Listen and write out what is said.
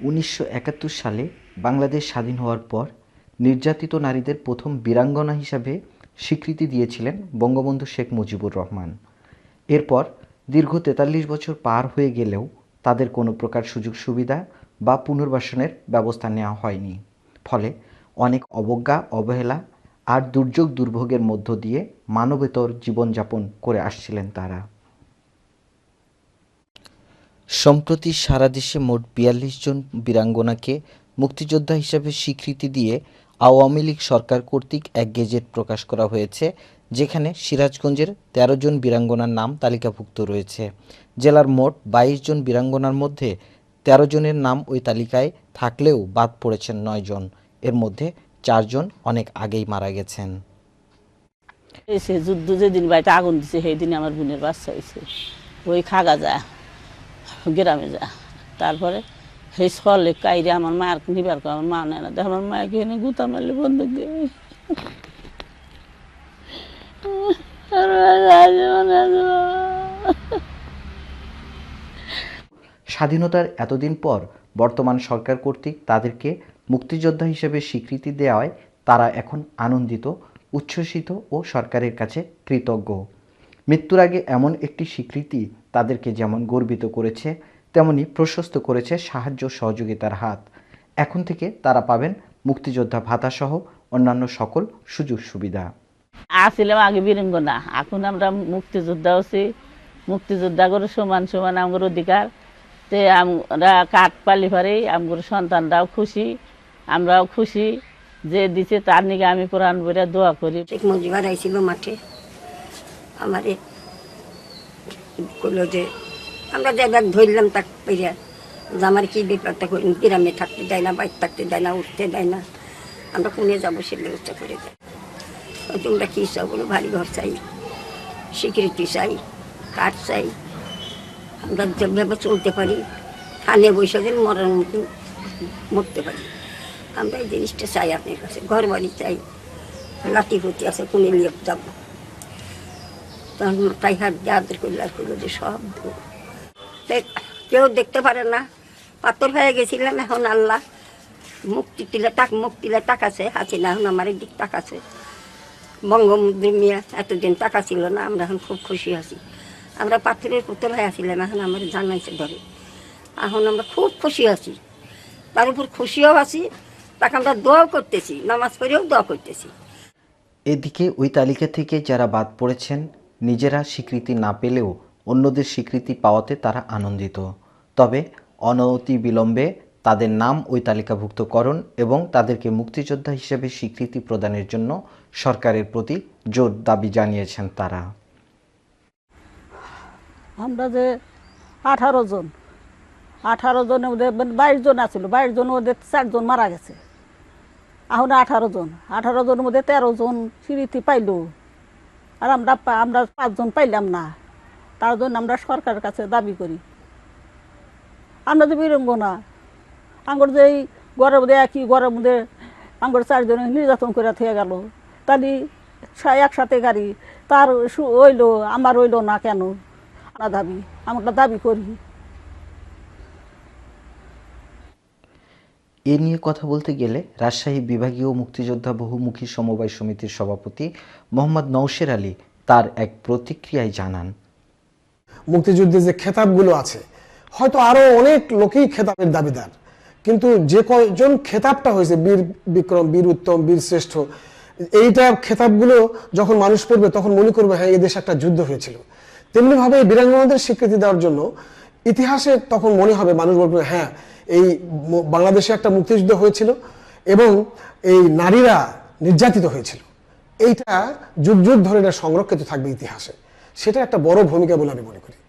উনিশশো একাত্তর সালে বাংলাদেশ স্বাধীন হওয়ার পর নির্যাতিত নারীদের প্রথম বীরাঙ্গনা হিসাবে স্বীকৃতি দিয়েছিলেন বঙ্গবন্ধু শেখ মুজিবুর রহমান। এরপর দীর্ঘ তেতাল্লিশ বছর পার হয়ে গেলেও তাদের কোনো প্রকার সুযোগ সুবিধা বা পুনর্বাসনের ব্যবস্থা নেওয়া হয়নি। ফলে অনেক অবজ্ঞা, অবহেলা আর দুর্যোগ দুর্ভোগের মধ্য দিয়ে মানবেতর জীবনযাপন করে আসছিলেন তারা। সম্প্রতি সারা দেশে মোট বিয়াল্লিশ জন বীরাঙ্গনাকে মুক্তিযোদ্ধা হিসাবে স্বীকৃতি দিয়ে আওয়ামী লীগ সরকার কর্তৃক এক গেজেট প্রকাশ করা হয়েছে, যেখানে সিরাজগঞ্জের ১৩ জন বীরাঙ্গনার নাম তালিকাভুক্ত রয়েছে। জেলার মোট বাইশ জন বীরাঙ্গনার মধ্যে ১৩ জনের নাম ওই তালিকায় থাকলেও বাদ পড়েছেন নয় জন। এর মধ্যে চারজন অনেক আগেই মারা গেছেন। এসে যুদ্ধ যেদিন বাড়িতে আগুন দিছে সেই দিন আমার বোনের বাচ্চা হয়েছে। ওই খাগা যা গ্রামে যা তারপরে সেই সলে কাইরে আমার মায়ের নিবার করে আমার মা নেয় না। আমার মাকে এনে গুতা মারলে বন্দুক দিয়ে। স্বাধীনতার এতদিন পর বর্তমান সরকার কর্তৃক তাদেরকে মুক্তিযোদ্ধা হিসেবে স্বীকৃতি দেওয়ায় তারা এখন আনন্দিত, উচ্ছ্বসিত ও সরকারের কাছে কৃতজ্ঞ। মৃত্যুর আগে এমন একটি স্বীকৃতি তাদেরকে যেমন গর্বিত করেছে তেমনি প্রশস্ত করেছে সাহায্য সহযোগিতার হাত। এখন থেকে তারা পাবেন মুক্তিযোদ্ধা ভাতাসহ অন্যান্য সকল সুযোগ সুবিধা। আসছিলাম আগে বীরঙ্গনা। এখন আমরা মুক্তিযোদ্ধা হচ্ছি। মুক্তিযোদ্ধা করে সমান সমান আমার অধিকার। তে আমরা কাঠ পালি পারি আমার সন্তানরাও খুশি আমরাও খুশি। যে দিছে তার নিকে আমি প্রাণ বইরা দোয়া করি। শেখ মুজিবার আইছিল মাঠে। আমারে কইলো যে, আমরা যে ব্যাগ ধরলাম তাক পেরিয়া যে আমার কি বিপদটা করি গ্রামে থাকতে দেয় না বাইর থাকতে দেয় না, উঠতে দেয় না। আমরা কোনে যাব সে ব্যবস্থা করে দেয়। তোমরা কী চাও বলো? ভারী ঘর চাই স্বীকৃতি চাই কাঠ চাই। আমরা যেভাবে চলতে পারি খানে বৈশা দিন মরার মতো মরতে পারি। আমরা এই জিনিসটা চাই আপনার কাছে। ঘর বাড়ি চাই লাঠি ফুটি আছে, কোনে নিয়ে যাব? তখন হাত সব কেউ দেখতে পারে না। পাথর হয়ে গেছিলাম এখন আল্লাহ। মুক্তি দিলে টাকাছে আছে না এখন আমার দিক টাকাছে বঙ্গবন্ধু মিয়া এতদিন টাকা ছিল না, আমরা এখন খুব খুশি আছি। আমরা পাথরের পুতুল হয়ে আসছিলাম এখন আমার জানাইছে ধরে। এখন আমরা খুব খুশি আছি। তার উপর খুশিও আছি, তাকে আমরা দোয়াও করতেছি, নামাজ পড়েও দোয়া করতেছি। এদিকে ওই তালিকা থেকে যারা বাদ পড়েছেন নিজেরা স্বীকৃতি না পেলেও অন্যদের স্বীকৃতি পাওয়াতে তারা আনন্দিত। তবে অনতি বিলম্বে তাদের নাম ওই তালিকাভুক্তকরণ এবং তাদেরকে মুক্তিযোদ্ধা হিসেবে স্বীকৃতি প্রদানের জন্য সরকারের প্রতি জোর দাবি জানিয়েছেন তারা। আমরা যে আঠারো জন, আঠারো জনের মধ্যে মানে বাইশ জন আছিল, বাইশ জন ওদের চারজন মারা গেছে। এখন আঠারো জন, আঠারো জনের মধ্যে তেরো জন স্মৃতি পাইল। আর আমরা আমরা পাঁচজন পাইলাম না। তার জন্য আমরা সরকারের কাছে দাবি করি। আমরা তো বিরঙ্গ না। আঙ্গুর যে এই গরম একই গরম মধ্যে আঙ্গর চারজনে নির্যাতন করে থেকে গেল। তাহলে একসাথে গাড়ি, তার ওইলো আমার ওইলো না কেন? আমরা দাবি আমরা দাবি করি। এ নিয়ে কথা বলতে গেলে রাজশাহী বিভাগীয় মুক্তিযোদ্ধা বহুমুখী সমবায় সমিতির সভাপতি মোহাম্মদ নৌশের আলী তার এক প্রতিক্রিয়ায় জানান। মুক্তিযুদ্ধে যে খেতাবগুলো আছে, হয়তো আরও অনেক লোকেই খেতাবের দাবিদার। কিন্তু যে কয়জন খেতাবটা হয়েছে, বীর বিক্রম, বীর উত্তম, বীর শ্রেষ্ঠ, এইটা খেতাবগুলো যখন মানুষ পড়বে, তখন মনে করবে হ্যাঁ এই দেশে একটা যুদ্ধ হয়েছিল। তেমনি ভাবে বীরাঙ্গনাদের স্বীকৃতি দেওয়ার জন্য ইতিহাসে তখন মনে হবে, মানুষ বলবে হ্যাঁ এই বাংলাদেশে একটা মুক্তিযুদ্ধ হয়েছিল এবং এই নারীরা নির্যাতিত হয়েছিল। এইটা যুগ যুগ ধরে সংরক্ষিত থাকবে ইতিহাসে। সেটা একটা বড় ভূমিকা বলে আমি মনে করি।